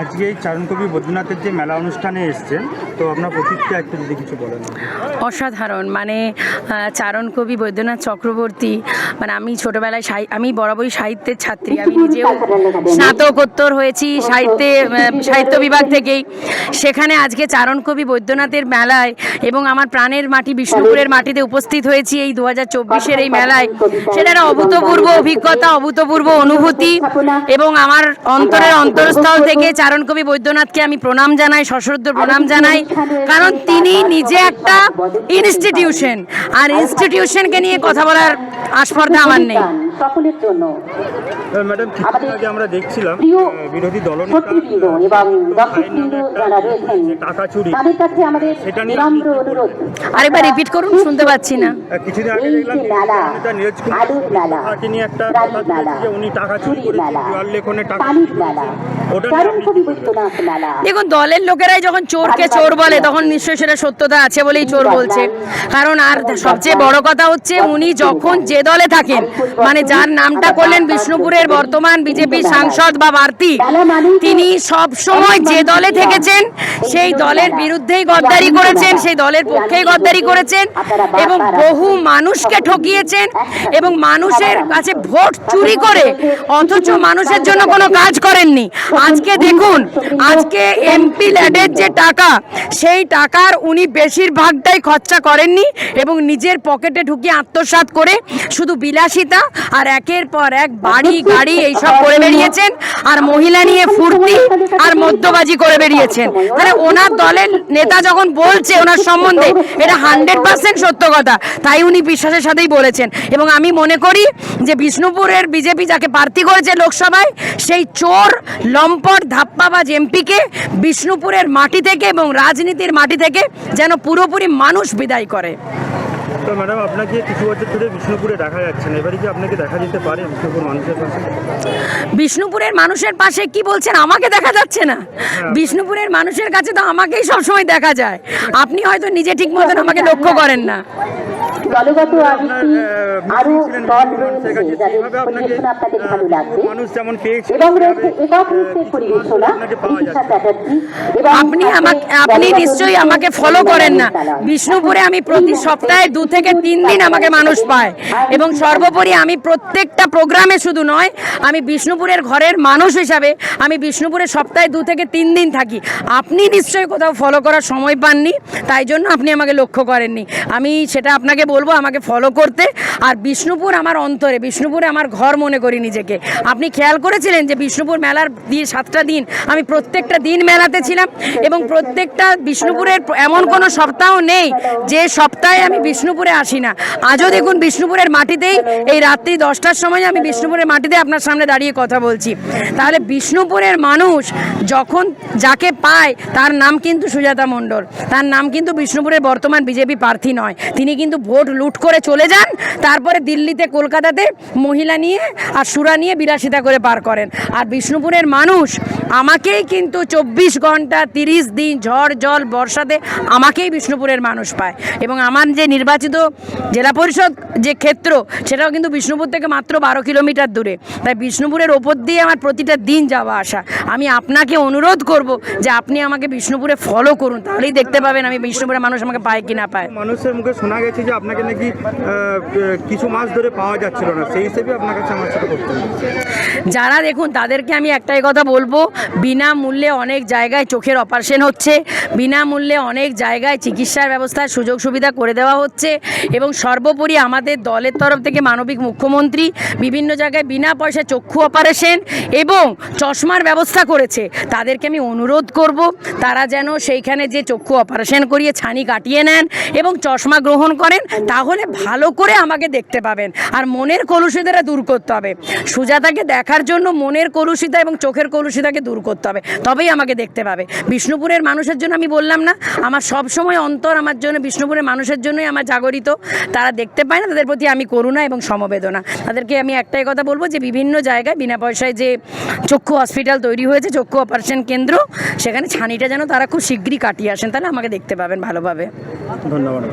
আজকে এই চারণকবি বদ্রীনাথের যে মেলা অনুষ্ঠানে এসছেন, তো আপনার প্রতিক্রিয়া একটু যদি কিছু বলেন। অসাধারণ। মানে চারণ কবি বৈদ্যনাথ চক্রবর্তী মানে আমি ছোটবেলায় আমি বরাবরই সাহিত্যের ছাত্রী। আমি নিজেও স্নাতকোত্তর হয়েছি সাহিত্যে সাহিত্য বিভাগ থেকেই। সেখানে আজকে চারণ কবি বৈদ্যনাথের মেলায় এবং আমার প্রাণের মাটি বিষ্ণুপুরের মাটিতে উপস্থিত হয়েছি এই দু হাজার চব্বিশের এই মেলায়। সেটা একটা অভূতপূর্ব অভিজ্ঞতা, অভূতপূর্ব অনুভূতি এবং আমার অন্তরের অন্তরস্থল থেকে চারণ কবি বৈদ্যনাথকে আমি প্রণাম জানাই, সশ্রদ্ধ প্রণাম জানাই। কারণ তিনি নিজে একটা ইনস্টিটিউশন আর ইনস্টিটিউশনকে নিয়ে কথা বলার আস্পর্ধা আমার নেই। সকলের জন্য। ম্যাডাম কিছুদিন আগে আমরা দেখছিলাম বিরোধী দলনেতা এবং দর্শকবৃন্দ যারা রয়েছেন টাকা চুরি তাদের কাছে আমাদের কি অনুরোধ। আরেকবার রিপিট করুন শুনতে পাচ্ছি না। কিছুদিন আগে দেখলাম যে নীরজ কুমার আলুর মেলা, তাকে নিয়ে একটা কথা যে উনি টাকা চুরি চুরির করেছেন লেখনে টাকা পানির চুরি মেলা করেছেন। ওটা নিয়ে চারণ আপনি কবি কি বলবেন? বৈদ্যনাথ মেলা দেখুন দলের লোকেরাই যখন চোরকে চোর বলে তখন নিশ্চয়ই সেটা সত্যতা আছে বলেই চোর বলছে। কারণ আর সবচেয়ে বড় কথা হচ্ছে উনি যখন যে দলে থাকেন মানে যার নামটা করলেন বিষ্ণুপুরের বর্তমান বিজেপি সাংসদ বা প্রার্থী তিনি সব সময় যে দলে থেকেছেন, সেই দলের বিরুদ্ধেই গদ্দারি করেছেন, সেই দলের পক্ষেই গদ্দারি করেছেন এবং বহু মানুষকে ঠকিয়েছেন এবং মানুষের কাছে ভোট চুরি করে অথচ মানুষের জন্য কোনো কাজ করেননি। আজকে দেখুন, আজকে এমপি ল্যাডের যে টাকা, সেই টাকার উনি বেশিরভাগটাই খরচা করেননি এবং নিজের পকেটে ঢুকিয়ে আত্মসাৎ করে শুধু বিলাসিতা আর একের পর এক বাড়ি, গাড়ি এইসব করে বেরিয়েছেন আর মহিলা নিয়ে ফুর্তি আর মদ্যবাজি করে বেরিয়েছেন। তাহলে ওনার দলের নেতা যখন বলছে ওনার সম্বন্ধে, এটা হান্ড্রেড পার্সেন্ট সত্য কথা। তাই উনি বিশ্বাসের সাথেই বলেছেন। এবং আমি মনে করি যে বিষ্ণুপুরের বিজেপি যাকে প্রার্থী করেছে লোকসভায়, সেই চোর, লম্পট, ধাপ্পাবাজ এমপিকে বিষ্ণুপুরের মাটি থেকে এবং রাজনীতির মাটি থেকে যেন পুরোপুরি মানুষ বিদায় করে। তো ম্যাডাম আপনাকে কিছু বছর ধরে বিষ্ণুপুরে দেখা যাচ্ছে না। এবারে কি আপনাকে দেখা যেতে পারে বিষ্ণুপুর মানুষের পাশে? বিষ্ণুপুরের মানুষের পাশে কি বলছেন? আমাকে দেখা যাচ্ছে না। বিষ্ণুপুরের মানুষের কাছে তো আমাকেই সবসময় দেখা যায়। আপনি হয়তো নিজে ঠিক মতন আমাকে লক্ষ্য করেন না। দলগত আপনি আমাকে আপনি নিশ্চয়ই আমাকে ফলো করেন না। বিষ্ণুপুরে আমি প্রতি সপ্তাহে দু থেকে তিন দিন আমাকে মানুষ পায়। এবং সর্বোপরি আমি প্রত্যেকটা প্রোগ্রামে শুধু নয় আমি বিষ্ণুপুরের ঘরের মানুষ হিসাবে আমি বিষ্ণুপুরে সপ্তাহে দু থেকে তিন দিন থাকি। আপনি নিশ্চয়ই কোথাও ফলো করার সময় পাননি তাই জন্য আপনি আমাকে লক্ষ্য করেননি। আমি সেটা আপনাকে বলব আমাকে ফলো করতে। আর বিষ্ণুপুর আমার অন্তরে, বিষ্ণুপুরে আমার ঘর মনে করি নিজেকে। আপনি খেয়াল করেছিলেন যে বিষ্ণুপুর মেলার দিয়ে সাতটা দিন আমি প্রত্যেকটা দিন মেলাতে ছিলাম এবং প্রত্যেকটা বিষ্ণুপুরের এমন কোনো সপ্তাহ নেই যে সপ্তাহে আমি বিষ্ণুপুরে আসি না। আজও দেখুন বিষ্ণুপুরের মাটিতেই এই রাত্রি দশটার সময় আমি বিষ্ণুপুরের মাটিতে আপনার সামনে দাঁড়িয়ে কথা বলছি। তাহলে বিষ্ণুপুরের মানুষ যখন যাকে পায়, তার নাম কিন্তু সুজাতা মণ্ডল। তার নাম কিন্তু বিষ্ণুপুরের বর্তমান বিজেপি প্রার্থী নয়। তিনি কিন্তু ভোট লুট করে চলে যান তারপরে দিল্লিতে, কলকাতাতে মহিলা নিয়ে আর সুরা নিয়ে বিলাসিতা করে পার করেন। আর বিষ্ণুপুরের মানুষ আমাকেই কিন্তু চব্বিশ ঘণ্টা তিরিশ দিন ঝড়, জল, বর্ষাতে আমাকেই বিষ্ণুপুরের মানুষ পায়। এবং আমার যে নির্বাচিত জেলা পরিষদ যে ক্ষেত্র, সেটাও কিন্তু বিষ্ণুপুর থেকে মাত্র বারো কিলোমিটার দূরে। তাই বিষ্ণুপুরের ওপর দিয়ে আমার প্রতিটা দিন যাওয়া আসা। আমি আপনাকে অনুরোধ করব যে আপনি আমাকে বিষ্ণুপুরে ফলো করুন, তাহলেই দেখতে পাবেন আমি বিষ্ণুপুরের মানুষ আমাকে পায় কি না পায়। মানুষের মুখে শোনা গেছে যে আপনাকে নাকি কিছু মাস ধরে পাওয়া যাচ্ছিল না। সেই হিসেবে আপনার কাছে আমার সাথে করতে যারা দেখুন, তাদেরকে আমি একটাই কথা বলব, বিনামূল্যে অনেক জায়গায় চোখের অপারেশন হচ্ছে, বিনামূল্যে অনেক জায়গায় চিকিৎসার ব্যবস্থার সুযোগ সুবিধা করে দেওয়া হচ্ছে এবং সর্বোপরি আমাদের দলের তরফ থেকে মানবিক মুখ্যমন্ত্রী বিভিন্ন জায়গায় বিনা পয়সা চক্ষু অপারেশন এবং চশমার ব্যবস্থা করেছে। তাদেরকে আমি অনুরোধ করব, তারা যেন সেইখানে যে চক্ষু অপারেশন করিয়ে ছানি কাটিয়ে নেন এবং চশমা গ্রহণ করেন, তাহলে ভালো করে আমাকে দেখতে পাবেন। আর মনের কলুষিতাটা দূর করতে হবে। সুজাতাকে দেখার জন্য মনের কলুষিতা এবং চোখের কলুষিতাকে দূর করতে হবে। তবেই আমাকে দেখতে পাবে। বিষ্ণুপুরের মানুষের জন্য আমি বললাম না, আমার সব সময় অন্তর আমার জন্য, বিষ্ণুপুরের মানুষের জন্যই আমার জাগরিত। তারা দেখতে পায় না, তাদের প্রতি আমি করুণা এবং সমবেদনা। তাদেরকে আমি একটাই কথা বলব যে, বিভিন্ন জায়গায় বিনা পয়সায় যে চক্ষু হসপিটাল তৈরি হয়েছে, চক্ষু অপারেশন কেন্দ্র, সেখানে ছানিটা যেন তারা খুব শীঘ্রই কাটিয়ে আসেন, তাহলে আমাকে দেখতে পাবেন ভালোভাবে। ধন্যবাদ।